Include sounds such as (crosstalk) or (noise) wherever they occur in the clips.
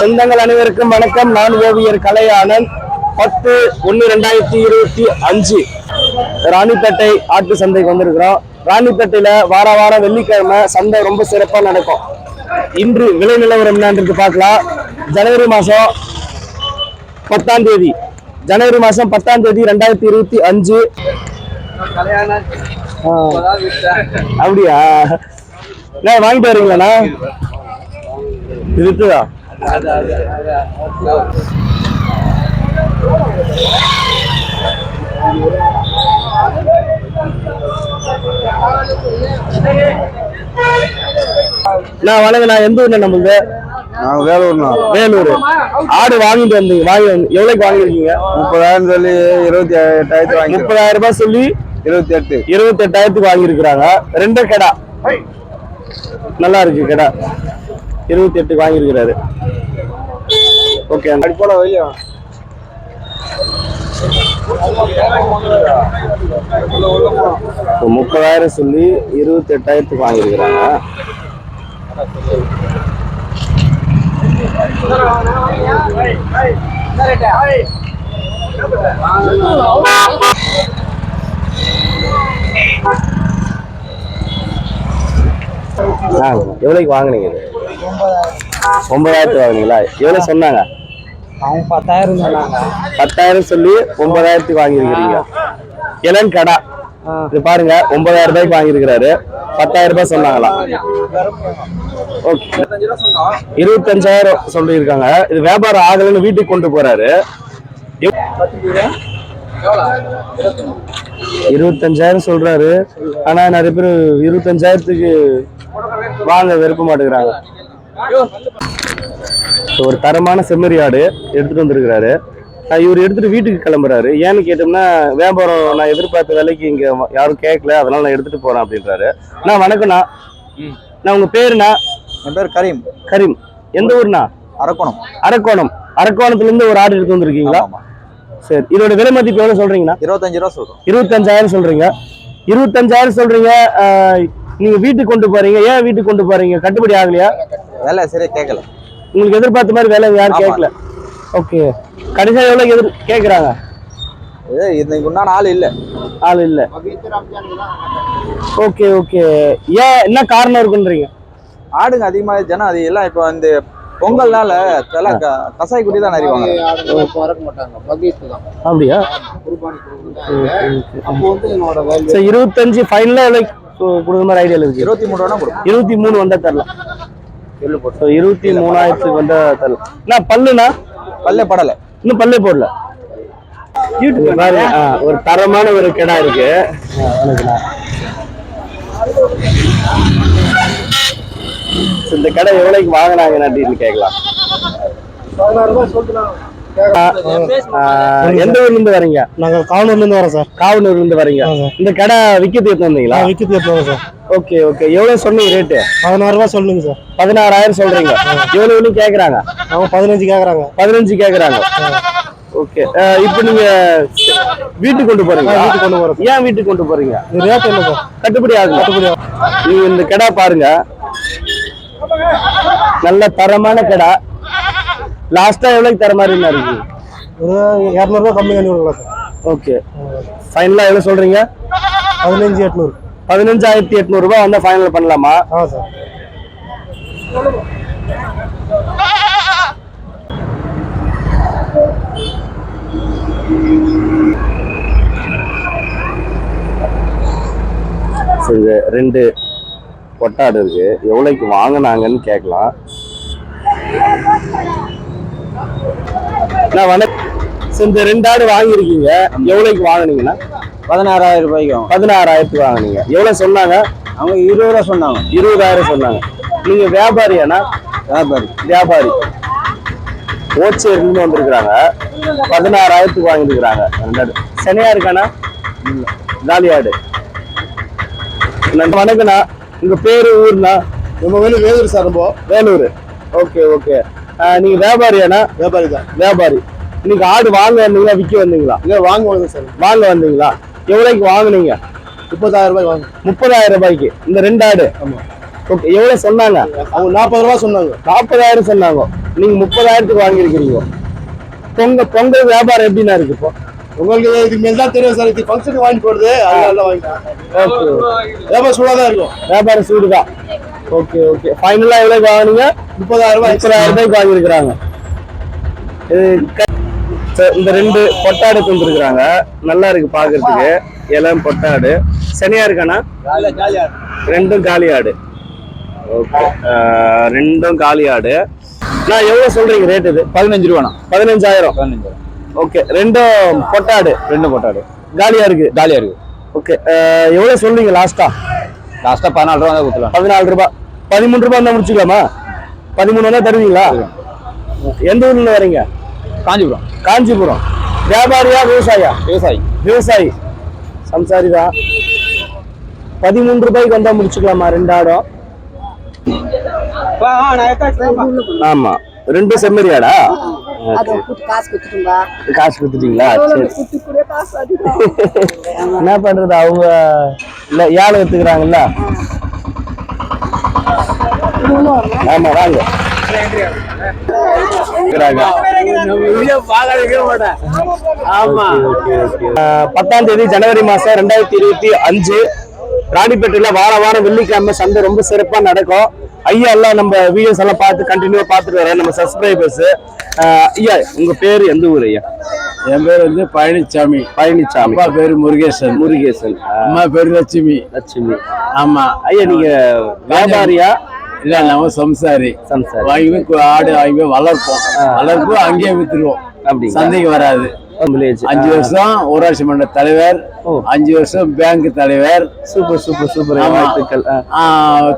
சொந்தங்கள் அனைவருக்கும் வணக்கம். நான் ஓவியர் கலையானன் பத்து ஒன்று ரெண்டாயிரத்தி இருபத்தி அஞ்சு ராணிப்பேட்டை ஆட்டு சந்தைக்கு வந்திருக்கிறோம். ராணிப்பேட்டையில வார வாரம் வெள்ளிக்கிழமை சந்தை ரொம்ப சிறப்பாக நடக்கும். இன்று விலை நிலவரம் என்னன்றது பார்க்கலாம். ஜனவரி மாதம் பத்தாம் தேதி. ஜனவரி மாதம் பத்தாம் தேதி ரெண்டாயிரத்தி இருபத்தி அஞ்சு. அப்படியா? நான் வாங்கிட்டு வரீங்களாண்ணா இருக்குதா நான் வணக்கம் நான் எந்த ஊர்ல நம்மளுக்கு நாங்கள் வேலூர்ண்ணா. வேலூர். ஆடு வாங்கிட்டு வந்தீங்க. வாங்கி எவ்வளவுக்கு வாங்கியிருக்கீங்க? முப்பதாயிரம் சொல்லி இருபத்தி எட்டாயிரத்து வாங்கி முப்பதாயிரம் ரூபாய் சொல்லி இருபத்தி எட்டு இருபத்தி எட்டாயிரத்துக்கு வாங்கியிருக்கிறாங்க. ரெண்டு கடா. நல்லா இருக்கு கடா. இருபத்தி எட்டுக்கு வாங்கியிருக்கிறாரு. ஓகே அடி போல வெளியே முப்பதாயிரம் சொல்லி இருபத்தி எட்டாயிரத்துக்கு வாங்கியிருக்கிறாங்க எவ்வளோக்கு வாங்கினீங்க ஒன்பதாயிரத்து வாங்கினீங்களா? எவ்வளோ சொன்னாங்க? அவங்க பத்தாயிரம் சொன்னாங்க. பத்தாயிரம் சொல்லி ஒன்பதாயிரத்துக்கு வாங்கியிருக்கிறீங்க. இளன் கடா. இது பாருங்க ஒன்பதாயிரம் ரூபாய்க்கு வாங்கியிருக்கிறாரு. பத்தாயிரம் ரூபாய் சொன்னாங்களா? ஓகே. இருபத்தஞ்சாயிரம் சொல்லியிருக்காங்க. இது வியாபாரம் ஆகலைன்னு வீட்டுக்கு கொண்டு போறாரு. இருபத்தஞ்சாயிரம் சொல்றாரு. ஆனா நிறைய பேர் இருபத்தஞ்சாயிரத்துக்கு வாங்க விருப்ப மாட்டேங்கிறாங்க ஒரு தரமான செம்மறி ஆடு எடுத்துட்டு வந்திருக்கிறாரு. இவர் எடுத்துட்டு வீட்டுக்கு கிளம்புறாரு. ஏன்னு கேட்டோம்னா வியாபாரம் நான் எதிர்பார்த்த விலைக்கு இங்க யாரும் கேட்கல அதனால நான் எடுத்துட்டு போறேன் அப்படின்றாரு. நான் வணக்கம்ண்ணா. நான் உங்க பேருண்ணா? என் பேர் கரீம். கரீம். எந்த ஊர்ண்ணா? அரக்கோணம். அரக்கோணம். அரக்கோணத்துல இருந்து ஒரு ஆடு எடுத்து வந்திருக்கீங்களா. சரி இதோட விலை மதிப்பு எவ்வளவு சொல்றீங்கண்ணா? இருபத்தஞ்சு ரூபா சொல்றோம். இருபத்தஞ்சாயிரம் சொல்றீங்க. இருபத்தஞ்சாயிரம் சொல்றீங்க. அஹ் நீங்க வீட்டுக்கு கொண்டு போறீங்க. ஏன் வீட்டுக்கு கொண்டு போறீங்க? கட்டுப்படி ஆகலையா? வேலை சரியா கேட்கல. உங்களுக்கு எதிர்பார்த்த மாதிரி வேலை யாரும். கேட்கல. ஓகே கடைசியா எவ்வளவு எதிர் கேக்குறாங்க? இது இன்னைக்கு உண்டான ஆள் இல்ல. ஆள் இல்ல. ஓகே ஓகே ஏன் என்ன காரணம் இருக்குன்றீங்க? ஆடுங்க அதிகமா ஜனம் அது எல்லாம் இப்போ இந்த பொங்கல்னால க- கசாய் குட்டி தான் நிறைவாங்க. அப்படியா? இருபத்தஞ்சு ஃபைனலா எவ்வளவு கொடுக்குற மாதிரி ஐடியால இருக்கு? இருபத்தி மூணு ரூபா கொடுக்கும் இருபத்தி மூணு வந்தா தரலாம். So, இருபத்தி மூணாயிரத்துக்கு வந்தா தரலாம் என்ன பல்லுனா பல்லே படல. இன்னும் பல்லே போடல. ஒரு தரமான ஒரு கிடா இருக்கு. இந்த கடை எவ்வளவுக்கு வாங்கினாங்க அப்படின்னு கேட்கலாம். ஆ, ஆ, எந்த ஊர்ல இருந்து வரீங்க? நாங்க காவனூர்ல இருந்து வரோம் சார் காவனூர்ல இருந்து வரீங்க. இந்த கடை விக்கத்து எடுத்து வந்தீங்களா? விக்கி போவோம் சார். Okay okay. எவ்வளவு சொன்னீங்க ரேட்டு? பதினாறு ரூபாய் சொல்லுங்க சார். பதினாறாயிரம் சொல்றீங்க. எவ்வளவு கேக்குறாங்க? அவங்க பதினஞ்சு கேக்குறாங்க. பதினஞ்சு கேக்குறாங்க. ஓகே. இப்போ நீங்க வீட்டுக்கு கொண்டு போறீங்க வீட்டுக்கு கொண்டு போறோம் ஏன் வீட்டுக்கு கொண்டு போறீங்க? இது ரேட் என்ன சார்? கட்டுப்படி ஆகுது கட்டுப்படி ஆகும். நீங்க இந்த கடா பாருங்க. நல்ல தரமான கடா. லாஸ்டா எவ்வளவு தர மாதிரி இருந்தா இருக்கு? ஒரு இரநூறுவா கம்மி பண்ணி கொடுக்கலாம் சார். ஓகே ஃபைனலா எவ்வளவு சொல்றீங்க? பதினஞ்சு எட்நூறு. பதினஞ்சாயிரத்தி எட்நூறு ரூபாய் வந்தா ஃபைனல் பண்ணலாமா? ஆ சார். இது ரெண்டு கொட்டாடு இருக்கு. எவ்வளவுக்கு வாங்கினாங்கன்னு கேட்கலாம். நான் வணக்கம் சரி, இந்த ரெண்டு ஆடு வாங்கியிருக்கீங்க எவ்வளவுக்கு வாங்குனீங்கன்னா? பதினாறாயிரம் ரூபாய்க்கு. ஆகும் பதினாறாயிரத்துக்கு வாங்குனீங்க. எவ்வளவு சொன்னாங்க? அவங்க இருபது ரூபா சொன்னாங்க. இருபதாயிரம் சொன்னாங்க. நீங்க வியாபாரியானா வியாபாரி. வியாபாரி. ஓச்சேரிலிருந்து வந்திருக்கிறாங்க. பதினாறாயிரத்துக்கு வாங்கியிருக்கிறாங்க. ரெண்டு ஆடு. சனியா இருக்கானா? காலி ஆடு. நன்றி. வணக்கண்ணா உங்க பேரு ஊர்னா நம்ம வேலை வேலூர் சார் ரொம்ப வேலூர். Okay okay. நீங்க வியாபாரியானா வியாபாரி தான் வியாபாரி. இன்னைக்கு ஆடு வாங்க வந்தீங்களா விற்க வந்தீங்களா? இல்லை வாங்குவாங்க சார். வாங்க வந்தீங்களா? எவ்வளோக்கு வாங்குனீங்க? முப்பதாயிரம் ரூபாய் வாங்க முப்பதாயிரம் ரூபாய்க்கு. இந்த ரெண்டு ஆடு. ஆமா. ஓகே எவ்வளவு சொன்னாங்க? அவங்க நாற்பது ரூபா சொன்னாங்க. நாற்பதாயிரம் சொன்னாங்க. நீங்க முப்பதாயிரத்துக்கு வாங்கியிருக்கிறீங்க. பொங்க பொங்கல் வியாபாரம் எப்படிண்ணா இருக்கு இப்போ? உங்களுக்கு இதுக்கு மேல் தான் தெரியும் சார். இது ஃபங்க்ஷனுக்கு வாங்கி போடுது அதனால வாங்கிட்டேன். ஓகே. வியாபாரம் சூடாக தான் இருக்கும். வியாபாரம் சூடுதான். Okay okay. ஃபைனலா எவ்வளவு வாங்குனீங்க? முப்பதாயிரம் ரூபாய். முப்பதாயிரம் ரூபாய்க்கு வாங்கியிருக்கிறாங்க. இது இந்த ரெண்டு பொட்டாடு கொண்டிருக்கிறாங்க நல்லா இருக்கு பாக்குறதுக்கு. இளம் பொட்டாடு. சனியா இருக்கானா? ரெண்டும் காலி ஆடு ஓகே ரெண்டும் காலி ஆடு நான் எவ்வளவு சொல்றீங்க ரேட் இது? பதினஞ்சு ரூபாண்ணா. பதினஞ்சாயிரம். பதினஞ்சு ஓகே ரெண்டும் பொட்டாடு. ரெண்டு கொட்டாடு காலியா இருக்கு? ஜாலியா இருக்கு. ஓகே எவ்வளவு சொல்றீங்க லாஸ்டா லாஸ்டா பதினாலு ரூபா தான் கொடுத்துலாம் பதினாலு ரூபாய் பதிமூணு ரூபாய் இருந்தா முடிச்சுக்கலாமா? பதிமூணு வந்தா தருவீங்களா? எந்த ஊர்ல வரீங்க? காஞ்சிபுரம். காஞ்சிபுரம். வியாபாரியா விவசாயியா விவசாயி. விவசாயி. சம்சாரி தான் பதிமூணு ரூபாய்க்கு வந்தா முடிச்சுக்கலாமா? ரெண்டு ஆடம் ஆமா. ரெண்டு செம்மறியாடா காசு கொடுத்துட்டீங்களா? (laughs) என்ன பண்றது அவங்க இல்ல ஏழை எடுத்துக்கிறாங்கல்ல? ஆமா வாங்க. பத்தாம் தேதி ஜனவரி மாசம் ரெண்டாயிரத்தி இருபத்தி அஞ்சு. ராணிப்பேட்டையில வார வாரம் வெள்ளிக்கிழமை சந்தை ரொம்ப சிறப்பா நடக்கும். ஐயா எல்லாம் நம்ம வீடியோஸ் எல்லாம் பார்த்து கண்டினியூவா பார்த்துட்டு வரேன் நம்ம சப்ஸ்கிரைபர்ஸ் ஐயா உங்க பேரு எந்த ஊர் ஐயா? என் பேர் வந்து பழனிசாமி பழனிசாமி அப்பா பேரு முருகேசன். முருகேசன். அம்மா பேரு லட்சுமி. லட்சுமி. ஆமா. ஐயா நீங்க வியாபாரியா? இல்ல நம்ம சம்சாரி. சம்சாரி. வாங்கி ஆடு வாங்கி வளர்ப்போம். வளர்ப்போம் அங்கேயே வித்துருவோம். அப்படிங்களா? சந்தைக்கு வராது. வில்லேஜ் அஞ்சு வருஷம் ஊராட்சி மன்ற தலைவர். அஞ்சு வருஷம் பேங்க் தலைவர். Super super super. வாழ்த்துக்கள்.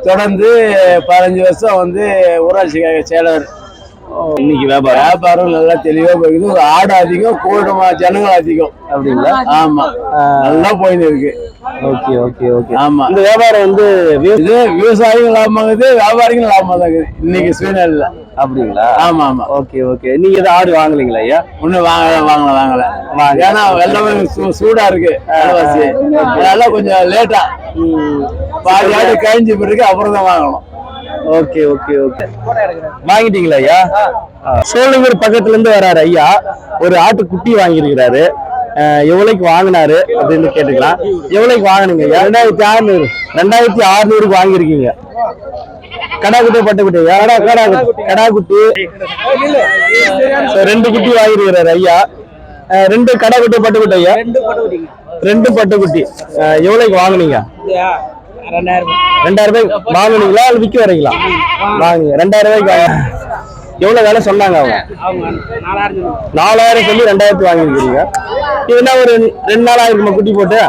தொடர்ந்து பதினஞ்சு வருஷம் வந்து ஊராட்சி செயலர் இன்னைக்கு வியாபாரம். வியாபாரம் நல்லா தெளிவா போகுது ஆடு அதிகம் கூட்டமா ஜனங்கள் அதிகம் அப்படிங்களா? ஆமா நல்லா போயின்னு இருக்கு. Okay okay okay. ஆமா. இந்த வியாபாரம் வந்து இது விவசாயிகள் லாபமாகுது வியாபாரிகள் லாபமாக இருக்குது. இன்னைக்கு சூழ்நிலை அப்படிங்களா? ஆமா ஆமா. Okay okay. நீங்க எதாவது ஆடு வாங்கலீங்களா ஐயா? ஒண்ணு வாங்கல வாங்கல வாங்கல. ஏன்னா எல்லாமே சூ- சூடா இருக்கு. அதனால கொஞ்சம் லேட்டா. பாதி ஆடு கழிஞ்சு பிறகு அப்புறம் தான் வாங்கணும். Okay okay okay. வாங்கிட்டீங்களா ஐயா? சோழங்கர் பக்கத்துல இருந்து வராரு ஐயா. ஒரு ஆட்டு குட்டி வாங்கியிருக்கிறாரு. எவ்வளவுக்கு வாங்கினாரு அப்படின்னு கேட்டுக்கலாம். எவ்வளவுக்கு வாங்கினீங்க ஐயா? ரெண்டாயிரத்தி அறுநூறு ரெண்டாயிரத்தி அறுநூறுக்கு வாங்கியிருக்கீங்க. கடா குட்டி பட்டு குட்டி கடா கடா குட்டி. கடா குட்டி ரெண்டு குட்டி வாங்கியிருக்கிறாரு ஐயா. ரெண்டு கடா குட்டி பட்டு குட்டி ஐயா ரெண்டு பட்டு குட்டி எவ்வளவுக்கு வாங்குனீங்க? ரெண்டாயிரம் ரூபாய். வாங்குனீங்களா இல்ல விற்க வரீங்களா வாங்குங்க ரெண்டாயிரம் ரூபாய்க்கு வாங்க எவ்வளவு வேலை சொன்னாங்க அவங்க? நாலாயிரம் சொல்லி ரெண்டாயிரத்து வாங்கிருக்கீங்க இது என்ன ஒரு ரெண்டு நாள் ஆயிருக்குமா குட்டி போட்டு?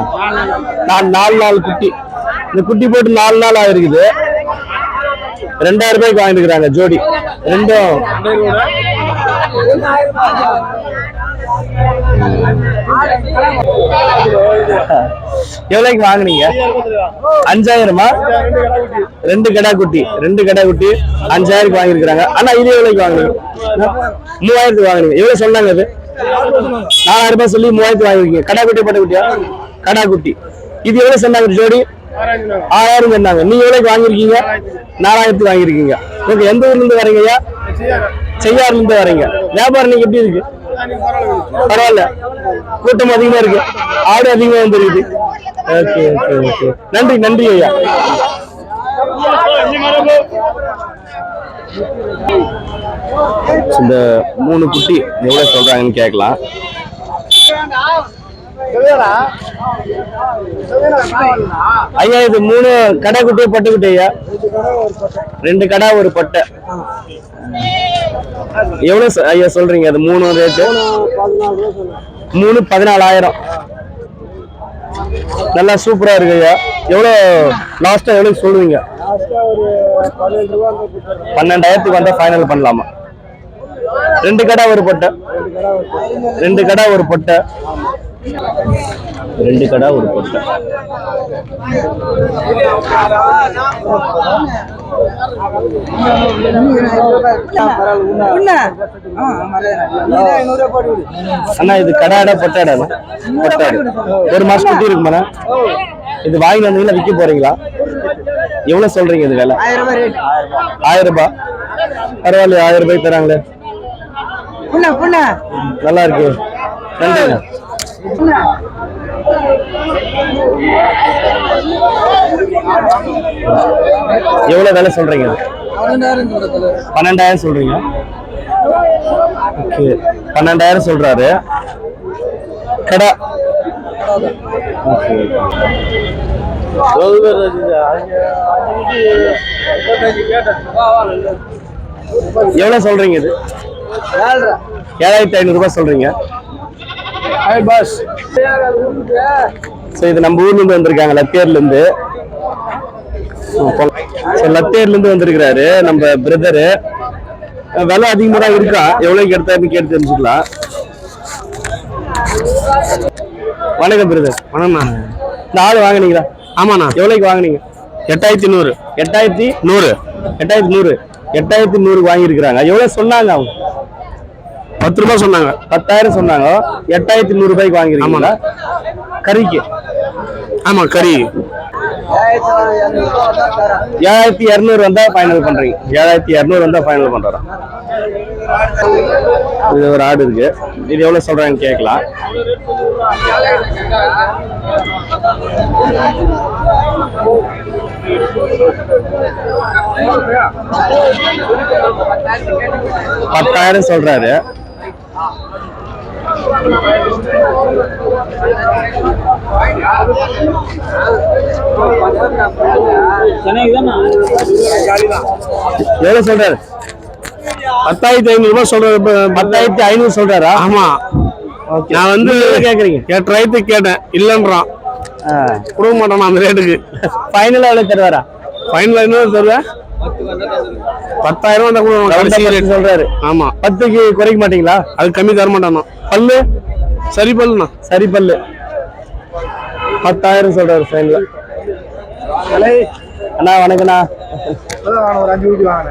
நான் நாலு நாள் குட்டி. இந்த குட்டி போட்டு நாலு நாள் ஆயிருக்குது. ரெண்டாயிரம் ரூபாய்க்கு வாங்கிருக்கிறாங்க ஜோடி. ரெண்டும். எவ்வளவுக்கு வாங்குனீங்க? அஞ்சாயிரமா? ரெண்டு கடா குட்டி. ரெண்டு கடா குட்டி அஞ்சாயிரத்துக்கு வாங்கியிருக்கிறாங்க. ஆனா இது எவ்வளவுக்கு வாங்குனீங்க? மூவாயிரத்துக்கு வாங்குனீங்க. எவ்வளவு சொன்னாங்க அது? நாலாயிரம் ரூபாய் சொல்லி மூவாயிரத்துக்கு வாங்கிருக்கீங்க கடா குட்டி பட்ட குட்டியா? கடா குட்டி. இது எவ்வளவு சொன்னாங்க ஜோடி? ஆறாயிரம் சொன்னாங்க. நீங்க எவ்வளவுக்கு வாங்கியிருக்கீங்க? நாலாயிரத்துக்கு வாங்கியிருக்கீங்க. ஓகே எந்த ஊர்ல இருந்து வரீங்க ஐயா? செய்யாறுல இருந்து வரீங்க. வியாபாரம் நீங்க எப்படி இருக்கு? பரவாயில்ல. கூட்டம் அதிகமா இருக்கு. ஆடு அதிகமா வந்துருக்குது. Okay okay okay. நன்றி நன்றி ஐயா. இந்த மூணு குட்டி எவ்வளவு சொல்றாங்கன்னு கேட்கலாம். ஐயா இது மூணு கடை குட்டி பட்டு குட்டி ஐயா. ரெண்டு கடை ஒரு பட்டை. எவ்வளோ ஐயா சொல்றீங்க அது மூணு ரேட்டு மூணு பதினாலாயிரம். நல்லா சூப்பரா இருக்கு ஐயா. எவ்வளோ லாஸ்டா எவ்வளவு சொல்லுவீங்க? பன்னெண்டாயிரத்துக்கு வந்தா ஃபைனல் பண்ணலாமா? ரெண்டு கடை ஒரு பொட்டை. ரெண்டு கடை ஒரு பொட்டை. ரெண்டு கடை ஒரு பொட்டை. அண்ணா இது கடாடா பொட்டாடா பொட்டாடு ஒரு மாசம் குட்டி இருக்குமாண்ணா இது வாங்கி வந்தீங்களா விற்க போறீங்களா? எவ்வளவு சொல்றீங்க இது விலை? ஆயிரம் ரூபாய். பரவாயில்ல ஆயிரம் ரூபாய் தராங்களே. நல்லா இருக்கு. நன்றிண்ணா. எவ்வளவு விலை சொல்றீங்க? இது? பன்னெண்டாயிரம் சொல்றீங்க. ஓகே பன்னெண்டாயிரம் சொல்றாரு. கடை. ஓகே எவ்வளவு சொல்றீங்க இது? ஏழாயிரத்தி ஐநூறு ரூபாய் சொல்றீங்க. பாஸ் ஸோ இது நம்ம ஊர்ல இருந்து வந்திருக்காங்க லத்தியர்ல இருந்து. ஸோ லத்தியர்ல இருந்து வந்திருக்கிறாரு நம்ம பிரதரு விலை அதிகமா தான் இருக்கா? எவ்வளவுக்கு எடுத்தாருன்னு கேட்டு தெரிஞ்சுக்கலாம். வணக்கம் பிரதர் வணக்கம்ண்ணா இந்த ஆள் வாங்குனீங்களா? ஆமாண்ணா. எவ்வளவுக்கு வாங்குனீங்க? எட்டாயிரத்தி நூறு. எட்டாயிரத்தி நூறு. எட்டாயிரத்தி நூறு. எட்டாயிரத்தி நூறு வாங்கியிருக்கிறாங்க. எவ்வளவு சொன்னாங்க அவங்க? பத்து ரூபாய் சொன்னாங்க. பத்தாயிரம் சொன்னாங்க. எட்டாயிரத்தி நூறு ரூபாய்க்கு வாங்கிருக்கீங்களா கறிக்கு? ஆமா கறி. ஏழாயிரத்தி இரநூறு வந்தா ஃபைனல் பண்றீங்க. ஏழாயிரத்தி இரநூறு வந்தா ஃபைனல் பண்றோம். இது ஒரு ஆடு இருக்கு. இது எவ்வளவு சொல்றாங்க கேட்கலாம். பத்தாயிரம் சொல்றாரு. எவ்வளவு சொல்றாரு? பத்தாயிரத்தி ஐநூறு ரூபாய் சொல்றாரு பத்தாயிரத்தி ஐநூறு சொல்றாரா? ஆமா. நான் வந்து கேக்குறீங்க? எட்டாயிரத்துக்கு கேட்டேன். இல்லைன்றான். கொடுக்க மாட்டான் அந்த ரேட்டுக்கு ஃபைனல் எவ்வளவு தருவாரா? ஃபைனல் என்ன தருவேன். பத்தாயிரம் வந்தா கூட சொல்றாரு. ஆமா. பத்துக்கு குறைக்க மாட்டீங்களா? அது கம்மி தர மாட்டானா? பல்லு? சரி பல்லுண்ணா. சரி பல்லு. பத்தாயிரம் சொல்றாரு ஃபைனல் அண்ணா வணக்கண்ணா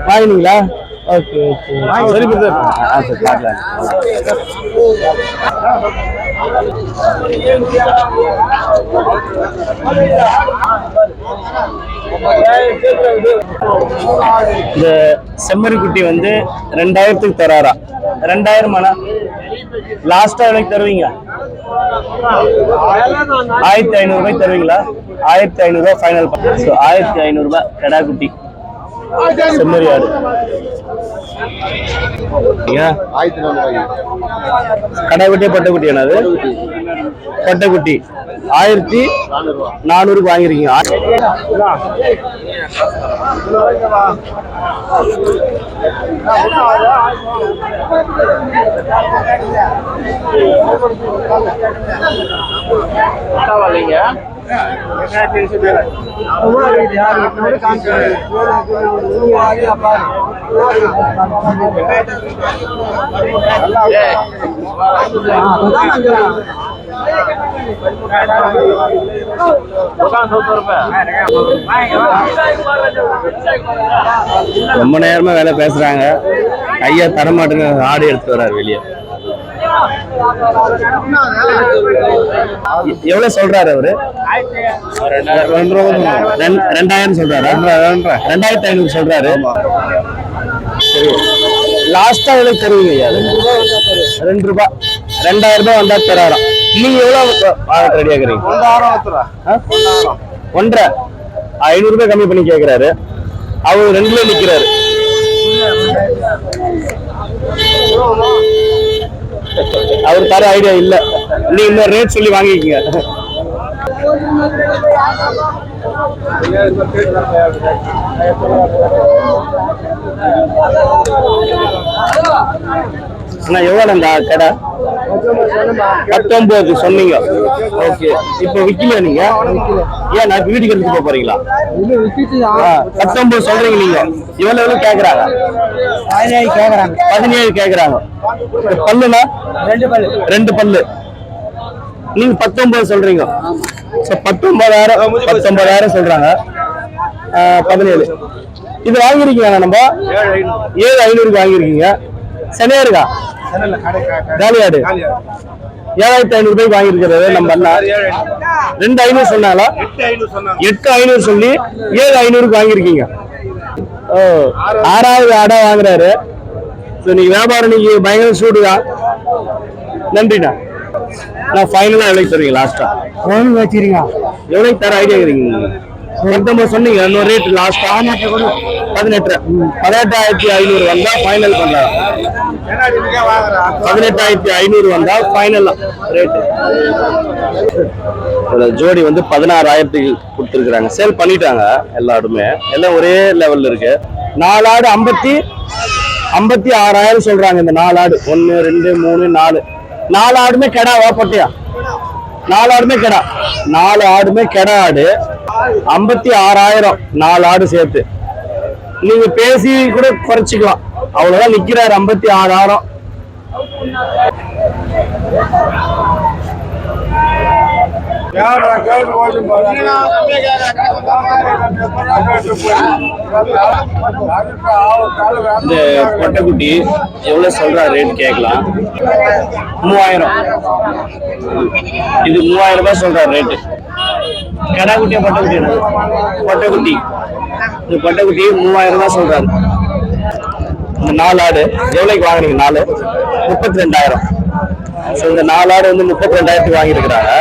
வாங்கினீங்களா? ஓகே ஓகே சரி பிரதர் ஆ சரி பார்க்கலாம் இந்த செம்மறி குட்டி வந்து ரெண்டாயிரத்துக்கு தராரா. ரெண்டாயிரம் ஆனா லாஸ்டா எவ்வளவு தருவீங்க? ஆயிரத்தி ஐநூறு ரூபாய் தருவீங்களா? ஆயிரத்தி ஐநூறு ரூபாய் ஃபைனல் ஸோ ஆயிரத்தி ஐநூறு ரூபாய் கடா குட்டி. செம்மறி ஆடு ஏன் ஆயிரத்தி என்னது பட்டைக்குட்டி. ஆயிரத்தி நானூறுக்கு வாங்கிருக்கீங்க ரொம்ப நேரமா வேலை பேசுறாங்க. ஐயா தரமாட்டேங்க ஆடு எடுத்து வர்றாரு வெளியே. எவ்வளவு சொல்றாரு அவரு? ரெண்டு- ரெண்டாயிரம் சொல்றாரு? ரெண்டாயிரத்தி ஐநூறு சொல்றாரு. லாஸ்டா எவ்வளவு தருவீங்க ஐயா? ரெண்டு ரூபாய் ரெண்டாயிரம் ரூபாய் வந்தா தராராம் நீங்க எவ்வளவு ரெடி ஆகுறீங்க? ஒன்றரை. ஐநூறு ரூபாய் கம்மி பண்ணி கேக்குறாரு. அவர் ரெண்டுல நிக்கிறாரு. அவர் தர ஐடியா இல்ல. நீ இந்த ரேட் சொல்லி வாங்கிக்கங்க. அண்ணா எவ்வளோ அந்த கடை? பத்தொன்பது சொன்னீங்க. ஓகே. இப்போ விக்கல நீங்க? ஏன் நான் இப்ப வீட்டுக்கு எடுத்துட்டு போக போறீங்களா? ஆ, பத்தொன்பது சொல்றீங்க நீங்க. எவ்வளவு எவ்வளவு கேக்குறாங்க? பதினேழு கேக்குறாங்க. பல்லுனா ரெண்டு பல்லு. ரெண்டு பல்லு. நீங்க பத்தொன்பது சொல்றீங்க. சரி, பத்தொன்பதாயிரம் பத்தொன்பதாயிரம் சொல்றாங்க. பதினேழு. இது வாங்கிருக்கீங்க நம்ம? ஏழு ஐநூறுக்கு வாங்கிருக்கீங்க சனியா இருக்கா காலியாடு. ஏழாயிரத்தி ஐநூறு ரூபாய்க்கு வாங்கியிருக்கிறது நம்ம அண்ணா. ரெண்டு ஐநூறு சொன்னாங்களா எட்டு ஐநூறு சொல்லி ஏழு ஐநூறுக்கு வாங்கியிருக்கீங்க. ஓ ஆறாவது. ஆடா வாங்குறாரு. ஸோ நீங்க வியாபாரம் நீங்க பயங்கர சூடுதான். நன்றிண்ணா. நான் ஃபைனலாக எவ்வளோக்கு தருவீங்க லாஸ்டா ஒன்று வச்சிருங்க. எவ்வளோக்கு தர ஐடியா இருக்கிறீங்க பத்தொன்பது சொன்னீங்க இன்னொரு ரேட் லாஸ்டா பதினெட்டு பதினெட்டாயிரத்தி ஐநூறு வந்தா ஃபைனல் பண்றாங்க பதினெட்டாயிரத்தி ஐநூறு வந்தா ஃபைனல் ரேட் ஜோடி வந்து பதினாறாயிரத்துக்கு கொடுத்துருக்குறாங்க. சேல் பண்ணிட்டாங்க எல்லாருமே. எல்லாம் ஒரே லெவல்ல இருக்கு. நாலு ஆடு ஐம்பத்தி ஐம்பத்தி ஆறாயிரம் சொல்றாங்க இந்த நாலு ஆடு. ஒன்னு ரெண்டு மூணு நாலு. நாலு ஆடுமே கெடா பொட்டையா நாலு ஆடுமே கெடா. நாலு ஆடுமே கெடா ஆடு. ஐம்பத்தி ஆறாயிரம் நாலு ஆடு சேர்த்து. நீங்க பேசி கூட குறைச்சிக்கலாம். அவ்வளவுதான் நிக்கிறாரு ஐம்பத்தி ஆறாயிரம். இந்த கொட்டைக்குட்டி எவ்வளவு சொல்றா ரேட் கேட்கலாம். மூவாயிரம். இது மூவாயிரம் ரூபாய் சொல்ற ரேட்டு கடாக்குட்டியா பட்டைக்குட்டி பொட்டைக்குட்டி கொட்டைக்குட்டி. இந்த கொட்டைக்குட்டி மூவாயிரம் ரூபாய் சொல்கிறாரு இந்த நாலு ஆடு எவ்வளோக்கு வாங்குனீங்க நாலு? முப்பத்தி ரெண்டாயிரம். ஸோ இந்த நாலு ஆடு வந்து முப்பத்தி ரெண்டாயிரத்துக்கு வாங்கியிருக்கிறாங்க.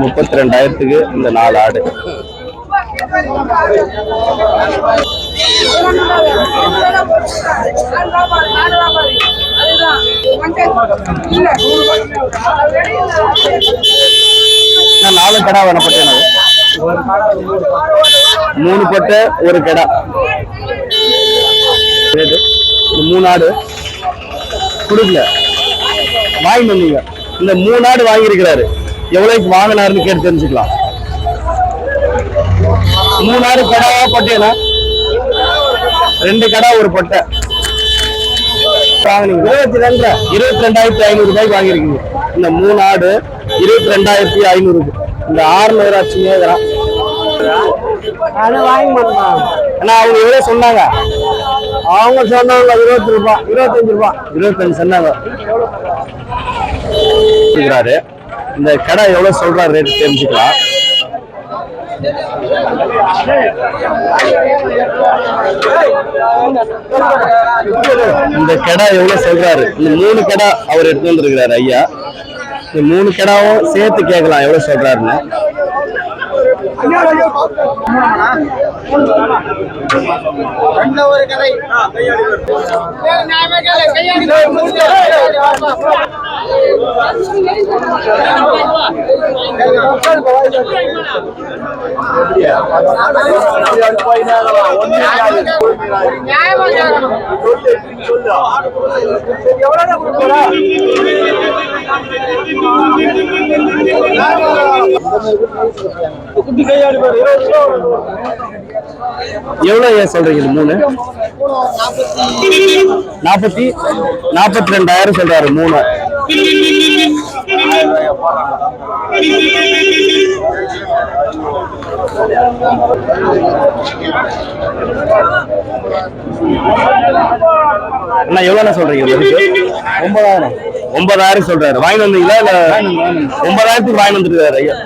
முப்பத்தி ரெண்டாயிரத்துக்கு இந்த நாலு ஆடு. நான் நாலு கடா வரப்பட்டேன் மூணு பட்டை ஒரு கடா. மூணு ஆடு. கொடுக்கல. வாங்கி வந்தீங்க இந்த மூணு ஆடு வாங்கியிருக்கிறாரு. எவ்வளவுக்கு வாங்கினாருன்னு கேட்டு தெரிஞ்சுக்கலாம். மூணு ஆடு கடாவா பட்டேனா? ரெண்டு கடா ஒரு பொட்டை. வாங்குனீங்க. இருபத்தி ரெண்டு? இருபத்தி ரெண்டாயிரத்தி ஐநூறு ரூபாய்க்கு வாங்கியிருக்கீங்க. இந்த மூணு ஆடு இருபத்தி ரெண்டாயிரத்தி ஐநூறுக்கு. இந்த ஆறுநூறு ஆச்சு மேகரம் அதை வாங்கி பண்ணலாம் ஆனா அவங்க எவ்வளவு சொன்னாங்க. அவங்க சொன்னாங்க இருபத்தி ரூபாய் இருபத்தஞ்சு ரூபாய் இருபத்தஞ்சு சொன்னாங்க. இருக்கிறாரு இந்த கடை எவ்வளவு சொல்றாரு ரேட் தெரிஞ்சுக்கலாம். இந்த கடை எவ்வளவு சொல்றாரு. இந்த மூணு கடை அவர் எடுத்து வந்திருக்கிறாரு ஐயா. இந்த மூணு கடாவும் சேர்த்து கேட்கலாம் ஒரு கதை எவ்வளவு ஏன் சொல்றீங்க இது மூணு? நாற்பத்தி நாற்பத்தி ரெண்டாயிரம் சொல்றாரு மூணு. அண்ணா எவ்வளோண்ணா சொல்றீங்க? ஒன்பதாயிரம். ஒன்பதாயிரம் சொல்றாரு. வாங்கி வந்தீங்களா இல்ல ஒன்பதாயிரத்துக்கு வாங்கி வந்துருக்காரு? ஐயா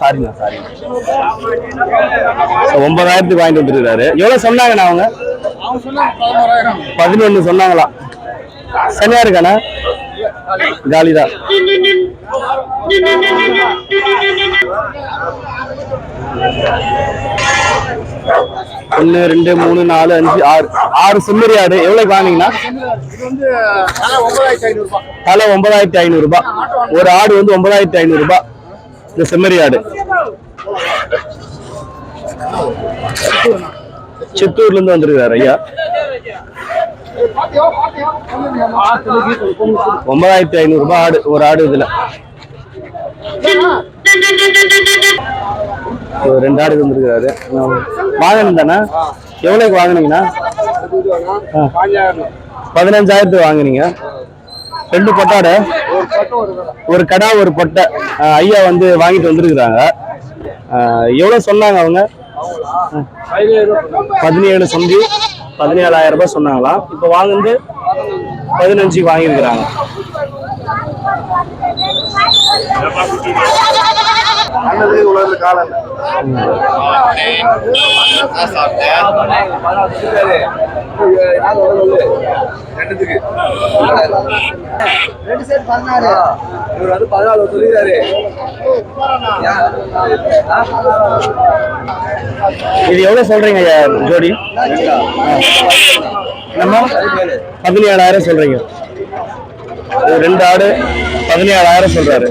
சாரிண்ணா சாரி ஒன்பதாயிரத்துக்கு வாங்கிட்டு வந்துருக்காரு. எவ்வளவு சொன்னாங்கண்ணா அவங்க? பதினொன்னு சொன்னாங்களா? சரியா இருக்காண்ணா ஜாலிதான். ஒன்னு ரெண்டு மூணு நாலு அஞ்சு ஆறு. ஆறு செம்மறி ஆடு. எவ்வளவு வாங்கினீங்கன்னா? தலை ஒன்பதாயிரத்தி ஐநூறு ரூபாய் ஒரு ஆடு வந்து ஒன்பதாயிரத்தி ஐநூறு ரூபாய் இந்த செம்மறி ஆடு. சித்தூர்ல இருந்து வந்திருக்காரு ஐயா. ஒன்பதாயிரத்தி ஐநூறு ரூபாய் ஆடு ஒரு ஆடு இதுல. ஒரு ரெண்டு ஆடு வந்துருக்காரு வாங்கணும் தானே? எவ்வளவுக்கு வாங்குனீங்கண்ணா பதினஞ்சாயிரத்து பதினஞ்சாயிரத்துக்கு ரெண்டு பொட்டாடு. ஒரு கடா ஒரு பொட்டை. ஐயா வந்து வாங்கிட்டு வந்திருக்கிறாங்க. எவ்வளோ எவ்வளவு சொன்னாங்க அவங்க? பதினேழு சொந்தி பதினேழாயிரம் ரூபாய் சொன்னாங்களாம் இப்போ வாங்குனது பதினஞ்சுக்கு வாங்கியிருக்கிறாங்க. நல்லது உலக காலம் இவர் வந்து பதினாலு சொல்லிடுறாரு இது எவ்வளவு சொல்றீங்க ஐயா ஜோடி? நம்ம பதினேழாயிரம் சொல்றீங்க. இது ரெண்டு ஆடு பதினேழாயிரம் சொல்றாரு.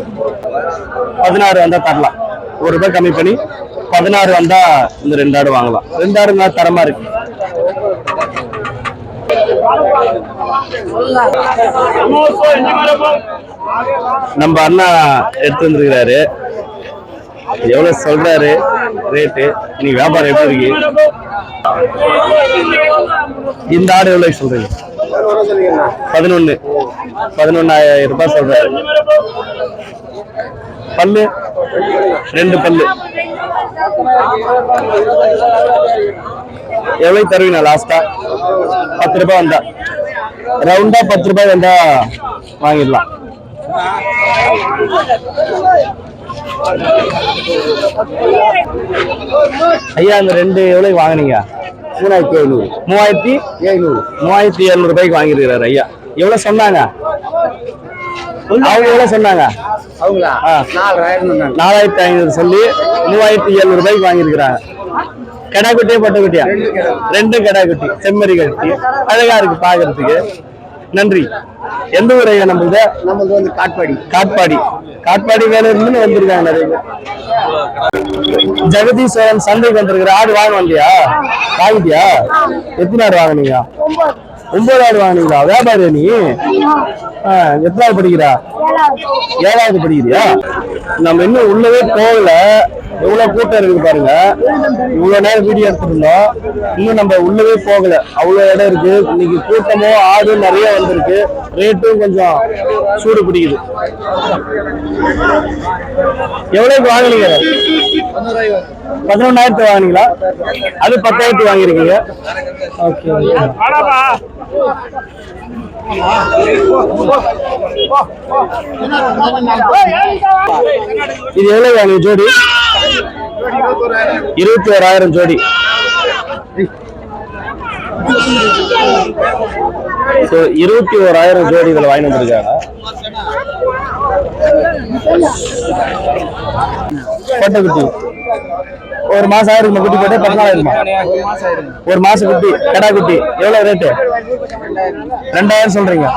பதினாறு வந்தா தரலாம். ஒரு ரூபாய் கம்மி பண்ணி பதினாறு வந்தா இந்த ரெண்டு ஆடு வாங்கலாம். ரெண்டு ஆடு நல்லா தரமா இருக்கு. நம்ம அண்ணா எடுத்து வந்திருக்கிறாரு. எவ்வளவு சொல்றாரு? ரேட்டு நீ வியாபாரம் எப்படி இருக்கு? இந்த ஆடு எவ்வளவு சொல்றீங்க? பதினொன்னு. பதினொன்னாயிரம் ரூபாய் சொல்றாரு. பல்லு? ரெண்டு பல்லு. எவ்வளவு தருவீங்க லாஸ்டா பத்து ரூபாய் வந்தா. ரவுண்டா பத்து ரூபாய் வந்தா வாங்கிடலாம். ஐயா அந்த ரெண்டு எவ்வளவு வாங்குனீங்க? மூணாயிரத்தி ஐநூறு. மூவாயிரத்தி எழுநூறு மூவாயிரத்தி எழுநூறு ரூபாய்க்கு வாங்கியிருக்கிறாரு ஐயா. எவ்வளவு சொன்னாங்க? அவங்க எவ்வளவு சொன்னாங்க? நாலாயிரத்தி ஐநூறு சொல்லி மூவாயிரத்தி எழுநூறு ரூபாய்க்கு வாங்கியிருக்கிறாங்க. கடா குட்டியா பட்ட குட்டியா ரெண்டு கடா குட்டி செம்மறி கட்டி அழகா இருக்கு பாக்குறதுக்கு. நன்றி. எந்த ஊர் ஐயா நம்மளுது நம்மளுக்கு வந்து காட்பாடி. காட்பாடி. காட்பாடி வேலை இருந்து வந்திருக்காங்க நிறைய ஜெகதீஸ்வரன் சந்தைக்கு வந்திருக்கிற ஆடு வாங்க வந்தியா? வாங்கிட்டியா? எத்தனை ஆடு வாங்குனீங்க? ஒன்பது ஆடு வாங்குனீங்களா? வியாபாரி நீ? எத்தனாவது படிக்கிறா? ஏழாவது படிக்கிறியா? நம்ம இன்னும் உள்ளவே போகல. எவ்வளவு கூட்டம் இருக்குது பாருங்க. இவ்வளவு நேரம் வீடியோ எடுத்துருந்தோம். இன்னும் நம்ம உள்ளவே போகல. அவ்வளவு இடம் இருக்கு. இன்னைக்கு கூட்டமோ ஆடு நிறைய வந்திருக்கு. ரேட்டும் கொஞ்சம் சூடு பிடிக்குது. எவ்வளவுக்கு வாங்கினீங்க? பதினொன்னாயிரத்து வாங்கினீங்களா? அது பத்தாயிரத்து வாங்கிருக்கீங்க ஓகே இது எவ்வளவு ஜோடி? இருபத்தி ஓராயிரம் ஜோடி. இருபத்தி ஓராயிரம் ஜோடி இதுல வாங்கி வந்திருக்காங்க. பொட்டைக்குட்டி ஒரு மாசம் ஆயிருக்குமா குட்டி போட்டு பதினாலாயிரமா? ஒரு மாசம் குட்டி கடா குட்டி. எவ்வளவு ரேட்டு ரெண்டாயிரம் சொல்றீங்க.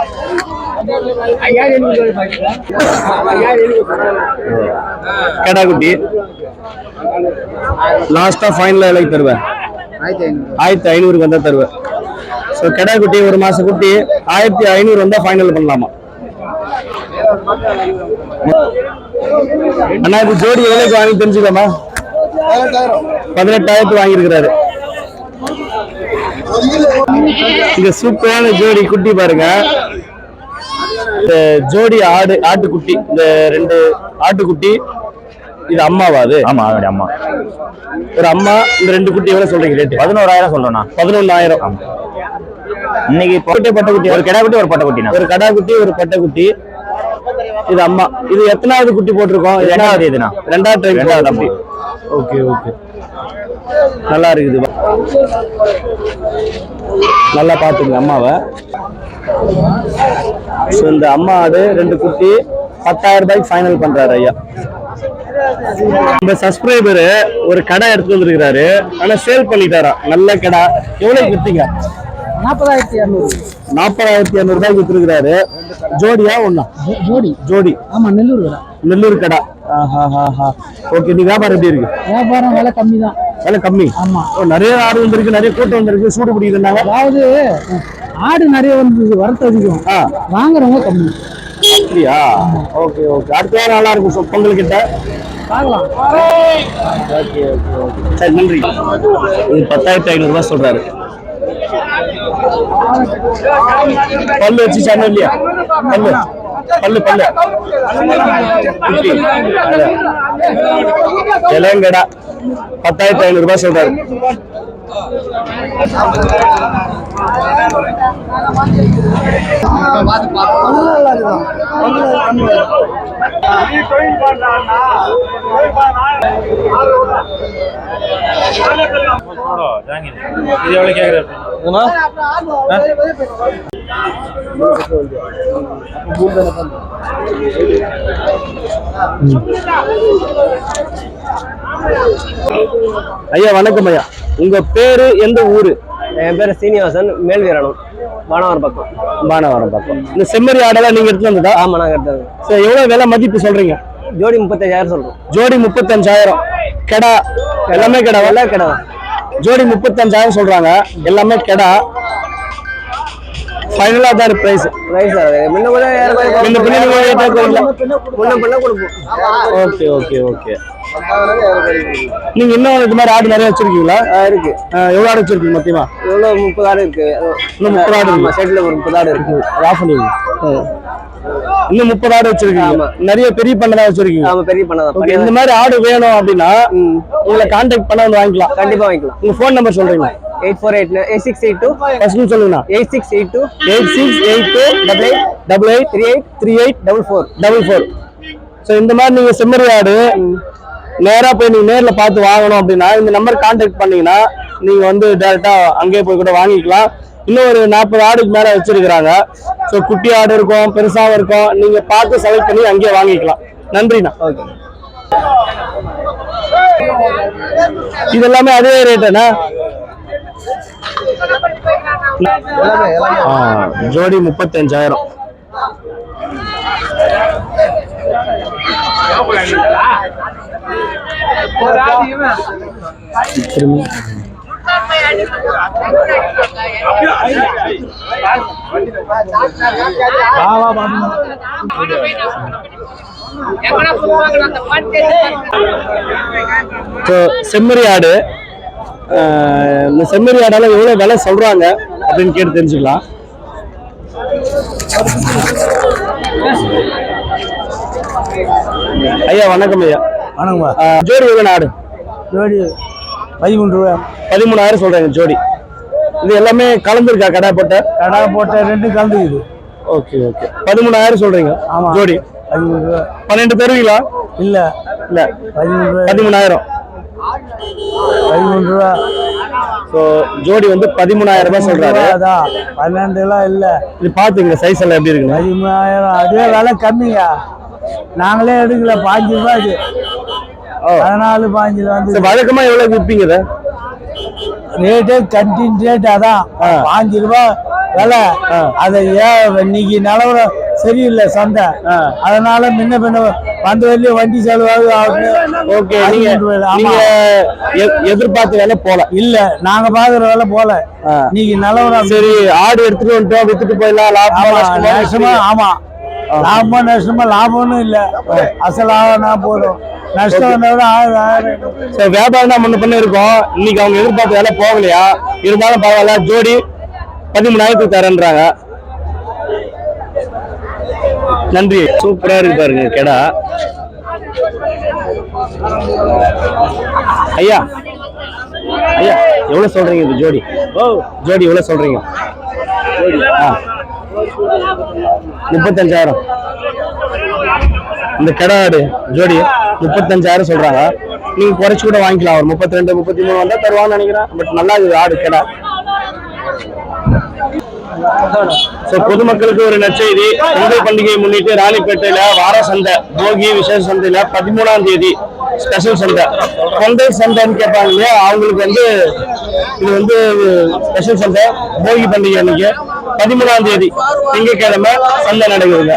கடா குட்டி. லாஸ்டா ஃபைனல் விலைக்கு தருவேன் ஆயிரத்தி ஐநூறுக்கு வந்தா தருவேன் ஸோ கடா குட்டி ஒரு மாசம் குட்டி ஆயிரத்தி ஐநூறு வந்தா ஃபைனல் பண்ணலாமா? அண்ணா இது ஜோடி எவ்வளவுக்கு வாங்கி தெரிஞ்சுக்கலாமா? பதினெட்டாயிரத்து வாங்கியிருக்கிறாரு. இந்த சூப்பரான ஜோடி குட்டி பாருங்க. இந்த ஜோடி ஆடு ஆட்டுக்குட்டி இந்த ரெண்டு ஆட்டுக்குட்டி இது அம்மாவா அது? ஆமா அவனுடைய அம்மா. ஒரு அம்மா இந்த ரெண்டு குட்டி எவ்வளவு சொல்றீங்க ரேட்டு பதினோராயிரம் சொல்றேண்ணா. பதினொன்னாயிரம். இன்னைக்கு பட்டை குட்டி. ஒரு கிடா குட்டி ஒரு பட்டை குட்டிண்ணா. ஒரு கடா குட்டி ஒரு பட்டை குட்டி. இது அம்மா. இது எத்தனாவது குட்டி போட்டிருக்கோம்? ரெண்டாவது இதுண்ணா. ரெண்டாவது டைம் ரெண்டாவது ரெண்டாவது ஓகே ஓகே. நல்லா இருக்குது. நல்லா பாத்துங்க அம்மாவை. ஸோ இந்த அம்மா ஆடு ரெண்டு குட்டி பத்தாயிரம் ரூபாய்க்கு ஃபைனல் பண்றாரு ஐயா. இந்த சப்ஸ்கிரைபர் ஒரு கடை எடுத்து வந்திருக்கிறாரு. ஆனா சேல் பண்ணிட்டாரா? நல்ல கடை. எவ்வளவு கொடுத்தீங்க நாற்பதாயிரத்தி இரநூறு நாற்பதாயிரத்தி இரநூறு ரூபாய்க்கு வித்துருக்கிறாரு. ஜோடியா ஒண்ணா? ஜோடி. ஜோடி. ஆமா நெல்லூர் கடை. நெல்லூர் கடை. ஓகே நீ வியாபாரம் எப்படி இருக்கு? வியாபாரம் விலை கம்மி தான் விலை கம்மி. ஆமா. நிறைய ஆடு வந்திருக்கு நிறைய கூட்டம் வந்திருக்கு சூடு பிடிக்குதுன்னாங்க. அதாவது ஆடு நிறைய வந்து வரத்து அதிகம். வாங்குறவங்க கம்மி. அப்படியா? ஓகே ஓகே அடுத்த வாரம் நல்லா இருக்கும் சொ- பொங்கல் கிட்ட பார்க்கலாம். ஓகே ஓகே ஓகே சரி நன்றி. இது பத்தாயிரத்தி ஐநூறு ரூபாய் சொல்றாரு. பல்லு வச்சு சண்டை இல்லையா? பல்லு. பல்லு பல்லு. இளங்கடா பத்தாயிரத்தி ஐநூறு ரூபாய் சொல்றாரு ஐயா வணக்கம் ஐயா. உங்க எந்த ஊரு? என் பேர் சீனிவாசன் மேல்வீரனம் வானவரம் பக்கம் மானவரம் பக்கம் இந்த செம்மறி ஆடெல்லாம் நீங்க எடுத்துட்டு வந்ததா? ஆமா நாங்க எடுத்தது சரி எவ்வளவு விலை மதிப்பு சொல்றீங்க? ஜோடி முப்பத்தஞ்சாயிரம் சொல்றோம். ஜோடி முப்பத்தஞ்சாயிரம். கெடா? எல்லாமே கெடா. எல்லாம் கிடவா? ஜோடி முப்பத்தஞ்சாயிரம் சொல்றாங்க. எல்லாமே கெடா. ஃபைனலா தான் பிரைஸ் சார் முன்ன கூட கூட முன்ன பின்ன கொடுப்போம். ஓகே ஓகே ஓகே நீங்க இன்னும் இது மாதிரி ஆடு நிறைய வச்சிருக்கீங்களா? இருக்கு. எவ்வளவு ஆடு வச்சிருக்கீங்க மொத்தமா? எவ்வளவு? முப்பது ஆடு இருக்கு. இன்னும் முப்பது ஆடு இருக்கு. செட்ல ஒரு முப்பது ஆடு இருக்கு. ஆஃப் இன்னும் முப்பது ஆடு வச்சிருக்கீங்க. நிறைய பெரிய பண்ணை தான் வச்சிருக்கீங்க. ஆமா பெரிய பண்ணதான் ஓகே இந்த மாதிரி ஆடு வேணும் அப்படின்னா உங்களை கான்டாக்ட் பண்ண வந்து வாங்கிக்கலாம். கண்டிப்பா வாங்கிக்கலாம். உங்க ஃபோன் நம்பர் சொல்றீங்களா? Eight four eight eight six eight two. First சொல்லுங்கண்ணா. Eight six eight two. Eight six eight two double eight double eight three eight three eight double four. Double four. So இந்த மாதிரி நீங்க செம்மறி ஆடு நேரா போய் நீங்க நேர்ல பார்த்து வாங்கணும் அப்படின்னா இந்த நம்பர் கான்டாக்ட் பண்ணீங்கன்னா நீங்க வந்து டேரக்டா அங்கேயே போய் கூட வாங்கிக்கலாம். இன்னும் ஒரு நாற்பது ஆடுக்கு மேல வச்சிருக்கிறாங்க. ஸோ குட்டி ஆடு இருக்கும் பெருசாவும் இருக்கும். நீங்க பார்த்து செலக்ட் பண்ணி அங்கேயே வாங்கிக்கலாம். நன்றிண்ணா. ஓகே. இது எல்லாமே அதே ரேட்டுண்ணா ஜோடி முப்பத்தஞ்சாயிரம். செம்மறி ஆடு இந்த செம்மறி ஆடெல்லாம் எவ்வளோ விலை சொல்றாங்க அப்படின்னு கேட்டு தெரிஞ்சுக்கலாம். ஐயா வணக்கம் ஐயா. வணக்கம்மா. ஜோடி எவ்வளோ ஆடு ஜோடி பதிமூணு ரூபா. பதிமூணாயிரம் சொல்றாங்க ஜோடி. இது எல்லாமே கலந்துருக்கா? கடை போட்ட? கடை போட்ட ரெண்டு கலந்துக்குது. Okay okay. பதிமூணாயிரம் சொல்றீங்க ஆமா. ஜோடி. பன்னெண்டு தருவீங்களா? இல்ல. இல்ல. பதிமூணு பதிமூணாயிரம். பதிமூணு ரூபா. ஸோ ஜோடி வந்து பதிமூணாயிரம் ரூபாய் சொல்றாரு. அதான் பன்னெண்டுலாம் இல்ல. இது பாத்துங்க சைஸ் எல்லாம் எப்படி இருக்குன்னு. பதிமூணாயிரம். அதே விலை கம்மிங்க. நாங்களே எடுக்கல பாஞ்சு ரூபாய்க்கு ஓ. பதினாலு பாஞ்சுல வந்து வழக்கமா எவ்வளவு விற்பீங்க ரேட்டே கண்டின் ரேட் அதான். பாஞ்சு ரூபா விலை. அதை ஏன் இன்னைக்கு நிலவரம் சரியில்லை சந்தை. அதனால முன்ன பின்ன வந்த வரையும் வண்டி செலவாக ஓகே நீங்க எதிர்பார்த்த வேலை போல இல்ல நாங்க பாக்குற வேலை போல. இன்னைக்கு நிலவரம் சரி ஆடு எடுத்துட்டு வந்துட்டோம் வித்துட்டு போயிடலாம் ஆமா ஆமா. லாபமா நஷ்டமா லாபம்னு இல்ல. அசல் ஆகனா போதும். நஷ்டம் விட சரி வியாபாரம் தான் முன்ன பண்ண இருக்கோம் இன்னைக்கு அவங்க எதிர்பார்த்த வேலை போகலையா? இருந்தாலும் பரவாயில்ல ஜோடி பதிமூணாயிரத்துக்கு தரேன்றாங்க. நன்றி. சூப்பரா இருக்கு பாருங்க கெடா. ஐயா ஐயா எவ்வளவு சொல்றீங்க இது ஜோடி? ஓ. ஜோடி எவ்வளவு சொல்றீங்க? ஆ. முப்பத்தஞ்சாயிரம். இந்த கெடாடு ஜோடி முப்பத்தஞ்சாயிரம் சொல்றாங்க. நீங்க குறைச்சு கூட வாங்கிக்கலாம். ஒரு முப்பத்தி ரெண்டு முப்பத்தி மூணு வந்தா தருவான்னு நினைக்கிறேன். பட் நல்லா இருக்குது ஆடு கெடா. ஸோ பொதுமக்களுக்கு ஒரு நற்செய்தி. பொங்கல் பண்டிகையை முன்னிட்டு ராணிப்பேட்டையில வார சந்தை போகி விசேஷ சந்தையில பதிமூணாம் தேதி ஸ்பெஷல் சந்தை பொங்கல் சந்தைன்னு கேட்பாங்க இல்லையா? அவங்களுக்கு வந்து இது வந்து ஸ்பெஷல் சந்தை போகி பண்டிகை அன்னைக்கு. பதிமூணாம் தேதி திங்கட்கிழமை சந்தை நடக்குதுங்க.